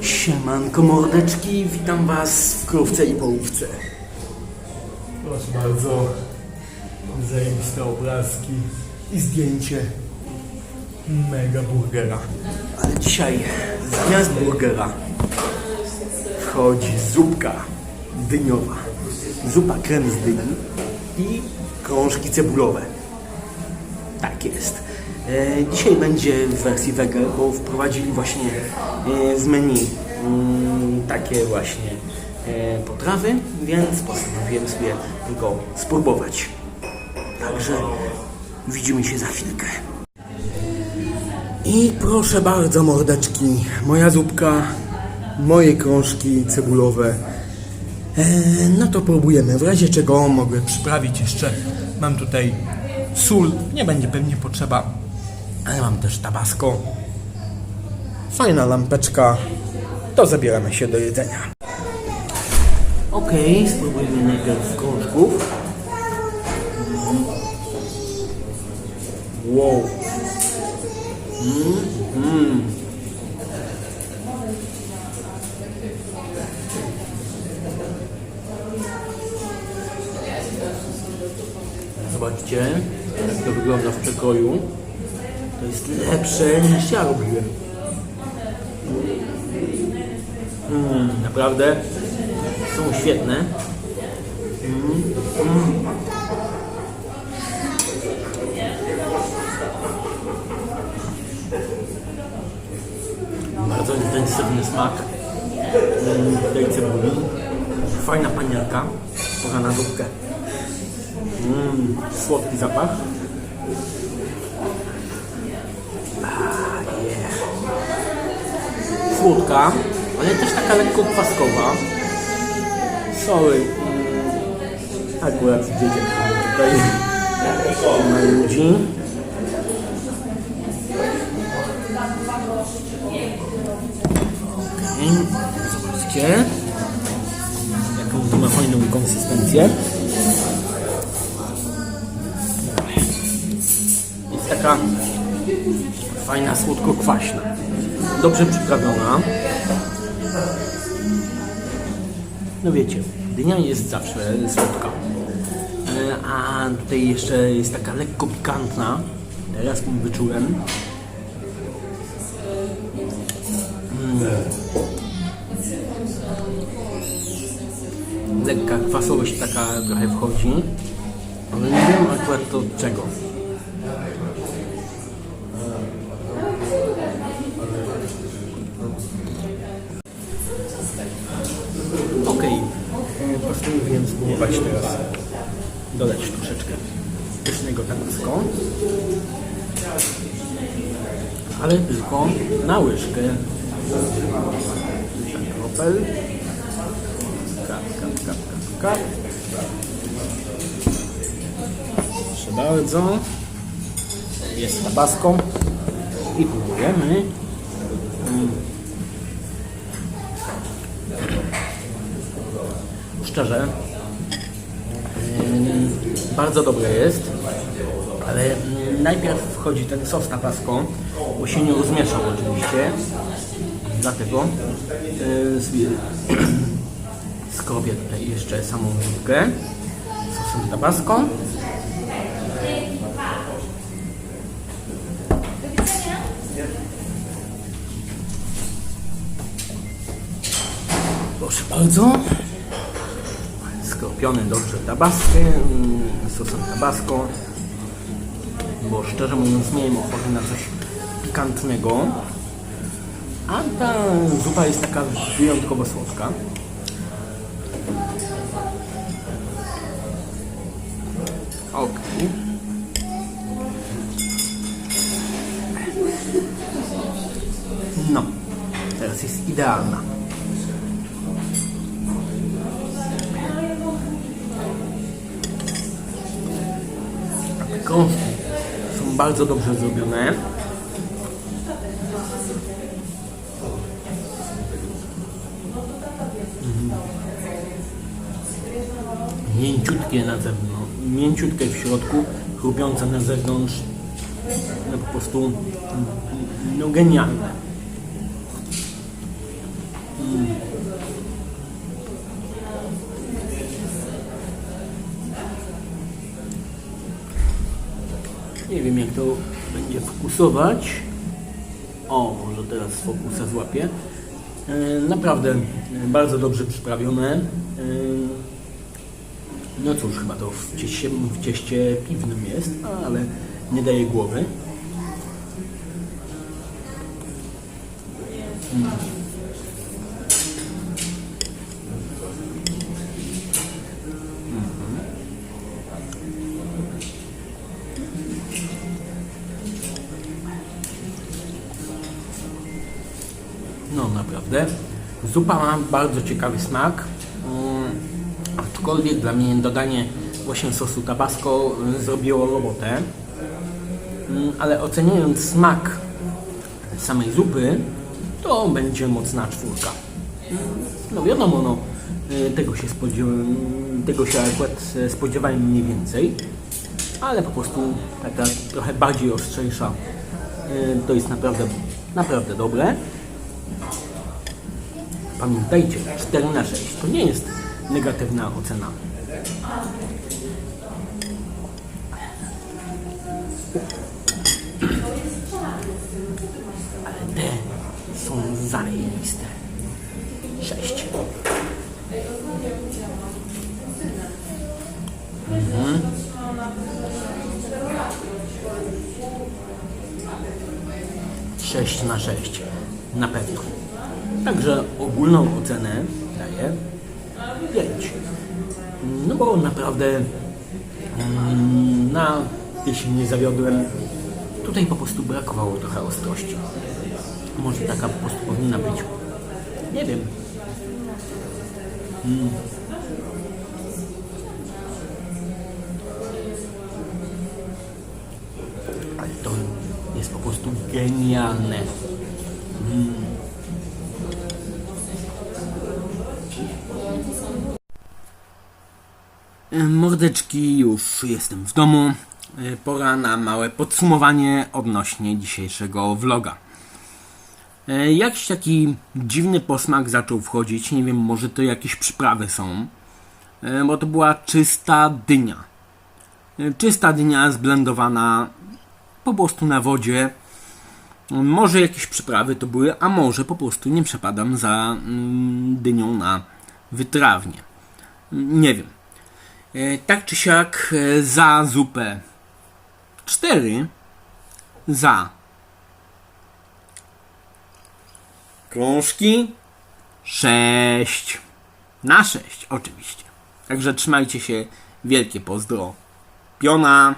Siemanko mordeczki, witam was w krówce i połówce. Proszę bardzo. Zajebiste obrazki i zdjęcie mega burgera. Ale dzisiaj zamiast burgera wchodzi zupka dyniowa. Zupa krem z dyni i krążki cebulowe. Tak jest. E, dzisiaj będzie w wersji wege, bo wprowadzili właśnie e, w menu mm, takie właśnie e, potrawy, więc postanowiłem sobie tylko spróbować. Także widzimy się za chwilkę. I proszę bardzo, mordeczki, moja zupka, moje krążki cebulowe. E, no to próbujemy. W razie czego mogę przyprawić jeszcze. Mam tutaj sól, nie będzie pewnie potrzeba, ale mam też tabasco. Fajna lampeczka. To zabieramy się do jedzenia. Ok, spróbujmy najpierw krążków. Wow. Zobaczcie, jak to wygląda w przekroju. To jest lepsze niż ja robiłem. Mm, naprawdę są świetne. Mm, mm. Bardzo intensywny smak mm, tej cebuli. Fajna panierka. Pora na zupkę. Mm, słodki zapach. Słodka, ale też taka lekko kwaskowa. Sorry. Akurat z dzieciem tutaj na ludzi. Zobaczcie. Jaką to ma fajną konsystencję. Jest taka fajna, słodko-kwaśna. Dobrze przyprawiona. No wiecie, dynia jest zawsze słodka. E, A tutaj jeszcze jest taka lekko pikantna. Teraz ją wyczułem. lekka kwasowość taka trochę wchodzi, ale nie wiem akurat to czego. Okej, okay. postanowiłem spróbować teraz dodać troszeczkę pysznego tabasco, ale tylko na łyżkę. Kropel. Kap, kap, kap, kap, kap. Proszę bardzo. Jest tabasco. I próbujemy. Szczerze, bardzo dobre jest, ale najpierw wchodzi ten sos tabasco, bo się nie rozmieszał oczywiście. Dlatego sobie skrobię tutaj jeszcze samą zupkę sosem tabasco. Proszę bardzo. Skropiony dobrze tabaskiem, sosem tabasco. Bo szczerze mówiąc miałem ochotę na coś pikantnego. A ta zupa jest taka wyjątkowo słodka. Okej. No, teraz jest idealna. Krążki są bardzo dobrze zrobione. mięciutkie na zewnątrz, mięciutkie w środku, chrupiące na zewnątrz. No po prostu no genialne. Nie wiem jak to będzie fokusować. O, może teraz fokusa złapie. E, Naprawdę e, bardzo dobrze przyprawione. E, No cóż, chyba to w cieście, w cieście piwnym jest, ale nie daje głowy. No naprawdę. Zupa ma bardzo ciekawy smak. Mm, Aczkolwiek dla mnie dodanie właśnie sosu tabasco y, zrobiło robotę. Mm, Ale oceniając smak samej zupy, to będzie mocna czwórka. Mm, No wiadomo, no, y, tego się spodziewałem, tego się akurat e, spodziewałem mniej więcej, ale po prostu taka trochę bardziej ostrzejsza. y, To jest naprawdę, naprawdę dobre. Pamiętajcie, 4 na 6 to nie jest negatywna ocena. Ale te są zajebiste. 6. Mhm. Sześć na 6 na pewno. Także ogólną ocenę daję 5. No bo naprawdę mm, na się nie zawiodłem. Tutaj po prostu brakowało trochę ostrości. Może taka po prostu powinna być. Nie wiem. Mm. Ale to jest po prostu genialne. Mordeczki, już jestem w domu. E, Pora na małe podsumowanie odnośnie dzisiejszego vloga. E, Jakiś taki dziwny posmak zaczął wchodzić. Nie wiem, może to jakieś przyprawy są. E, Bo to była czysta dynia. E, Czysta dynia zblendowana po prostu na wodzie. Może jakieś przyprawy to były, a może po prostu nie przepadam za mm, dynią na wytrawnie. Nie wiem. E, Tak czy siak e, za zupę 4 za krążki 6 na 6 oczywiście. Także trzymajcie się. Wielkie pozdro. Piona.